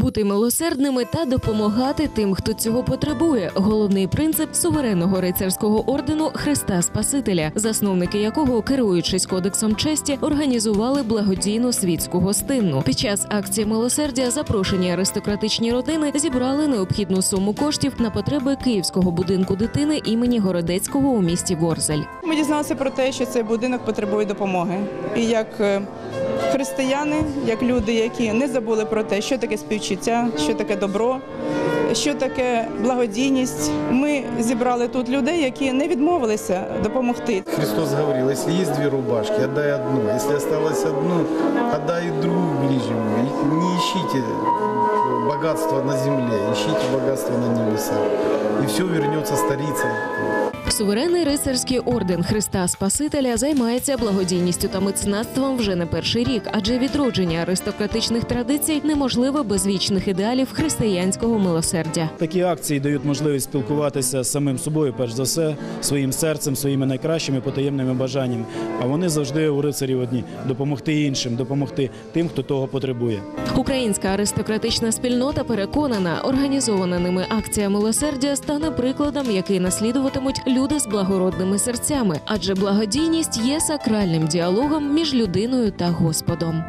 Бути милосердними та допомагати тим, хто цього потребує. Головний принцип суверенного рицарського ордену Христа Спасителя, засновники якого, керуючись кодексом честі, організували благодійну світську гостинну. Під час акції милосердя запрошені аристократичні родини зібрали необхідну суму коштів на потреби Київського будинку дитини імені Городецького у місті Ворзель. Ми дізналися про те, що цей будинок потребує допомоги. І як е, християни, як люди, які не забули про те, що таке співчуття, що таке добро, що таке благодійність, ми зібрали тут людей, які не відмовилися допомогти. Христос говорил, если есть две рубашки, отдай одну. Если осталось одну, отдай и другую ближнему. Не ищите богатства на земле, ищите богатство на небесах. И все вернется старицей. Суверенний рицарський орден Христа Спасителя займається благодійністю та меценатством вже не перший рік, адже відродження аристократичних традицій неможливо без вічних ідеалів християнського милосердя. Такі акції дають можливість спілкуватися з самим собою, перш за все, своїм серцем, своїми найкращими потаємними бажаннями. А вони завжди у рицарів одні допомогти іншим, допомогти тим, хто того потребує. Українська аристократична спільнота переконана, організована ними акція милосердя стане прикладом, який наслідуватимуть люди з благородними серцями, адже благодійність є сакральним діалогом між людиною та Господом.